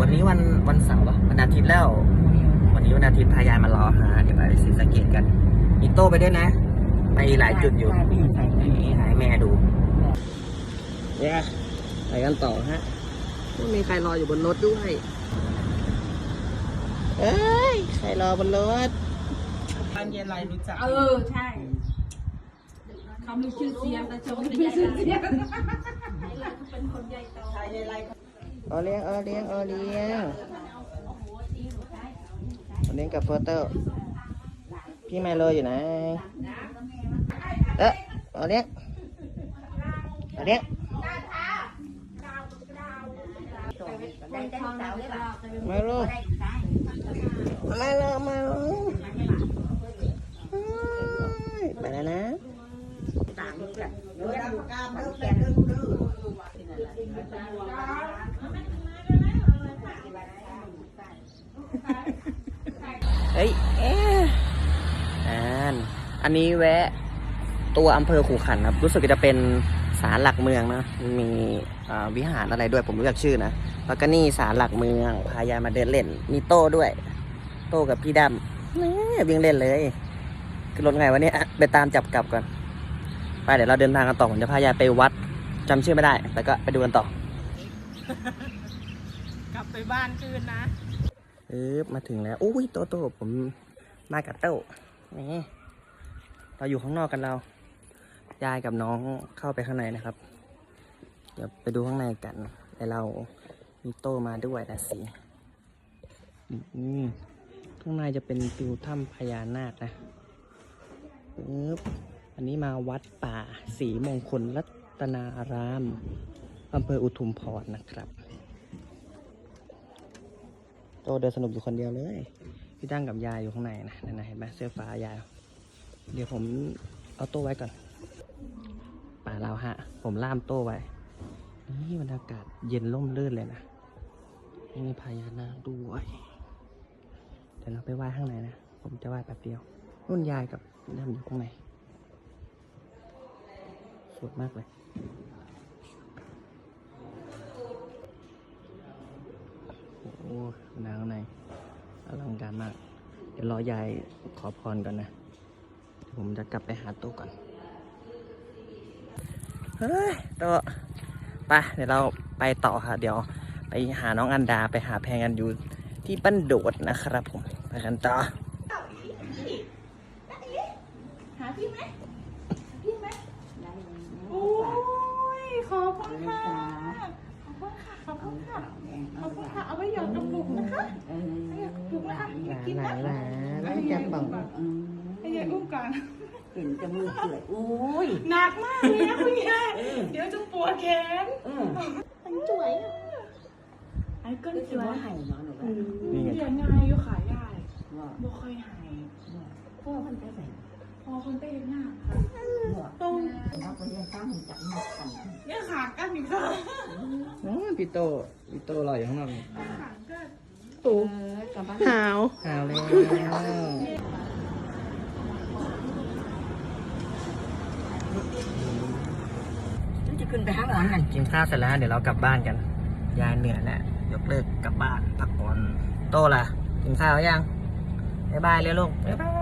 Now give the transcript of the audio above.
วันนี้วันวันเสาร์ปะวันอาทิตย์แล้ว วันนี้วันอาทิตย์พายายมารอหาเดี๋ยวไปศรีสะเกดกันมีโต้ไปด้วยนะ ไปหลายจุดอยู่ไปอยู่ไหนนี่ให้แม่ดูเนี่ยไปกันต่อฮะไม่มีใครรออยู่บนรถด้วย เอ้ย ใครรอบนรถบ้านเย็นไรรู้จัก เออ ใช่ เขามีชื่อเสียงแต่ชมไม่มีชื่อเสียงเป็นคนใหญ่โตเเออเลี้ยงเออเลี้ยงเออเลี้ยงเออเลี้ยงกับโฟเตอร์พี่ไมโลอยู่ไหนเอ๊ะเออเลี้ยงเออเลี้ยงมาลูกมาลูกมาลูกไปแล้วนะ เฮ้ยเอ๊อ่านอันนี้แวะตัวอำเภอขู่ขันครับ รู้สึกจะเป็นศาลหลักเมืองนะ มีวิหารอะไรด้วยผมรู้จักชื่อนะ แล้วก็นี่ศาลหลักเมืองพายามาเดินเล่น มีโต้ด้วย โต้กับพี่ดำนี่วิ่งเล่นเลยคือรถไงวะเนี่ยไปตามจับกลับก่อน ไปเดี๋ยวเราเดินทางกันต่อผมจะพายาไปวัดจำชื่อไม่ได้ แต่ก็ไปดูกันต่อ กลับไปบ้านคืนนะ เออมาถึงแล้วอุ้ยโตโตผมมากับโต้นี่เราอยู่ข้างนอกกันเรายายกับน้องเข้าไปข้างในนะครับ เดี๋ยวไปดูข้างในกันแต่เรามีโตมาด้วยนะสิอืมข้างในจะเป็นฟิวถ้ำพญานาคนะปึ๊บอันนี้มาวัดป่าศรีมงคลรัตนารามอำเภออุทุมพรนะครับ โตเดินสนุกอยู่คนเดียวเลย พี่ตั้งกับยายอยู่ข้างในนะนั่นนะเห็นไหมเสื้อฟ้ายาย เดี๋ยวผมเอาโต้ไว้ก่อน ป่าเราฮะ ผมล่ามโต้ไว้ นี่บรรยากาศเย็นร่มรื่นเลยนะมีพญานาคด้วยเดี๋ยวเราไปไหว้ข้างในนะ ผมจะไหว้แป๊บเดียวนุ่นยายกับพี่ดำอยู่ข้างในสวยมากเลย โอ้โห นางข้างในอลังการมาก เดี๋ยวรอยายขอพรก่อนนะผมจะกลับไปหาโต๊ะก่อน เฮ้ยโต๊ะไปเดี๋ยวเราไปต่อค่ะ เดี๋ยวไปหาน้องอันดาไปหาแพงกันอยู่ที่บ้นโดดนะครับผม ไปกันต่อหาพี่ไหมพี่ไหมโอ้ยขอบคุณค่ะ จะบอกให้ยายอุ้มก่อนเห็นจมูกเปื่อยอุ้ยหนักมากเลยนะคุณยายเดี๋ยวจะปวดแขนเออมันสวยอะไอ้ก้นก็สจะวยว่าหายเนาะหนูว่านี่ไงเรียนง่ายอยู่ขายได้ว่าบ่ค่อยหายพ่อมันไปไหนพอคนเต้นหน้าค่ะว่าตรงเราไปเรียนตั้งจับหมดกันเนี่ยขากันอีกค่ะโอ้ยพี่โตพี่โตรออยู่ข้างนอก นี่ขากันเออกลับบ้านหาวหาวแล้วจะขึ้นไปหาหมอนกันกินข้าวเสร็จแล้วเดี๋ยวเรากลับบ้านกัน ยายเหนื่อยแล้วยกเลิกกลับบ้านพักผ่อนโตล่ะ กินข้าวยังบ๊ายบายเร็วลูกบ๊ายบาย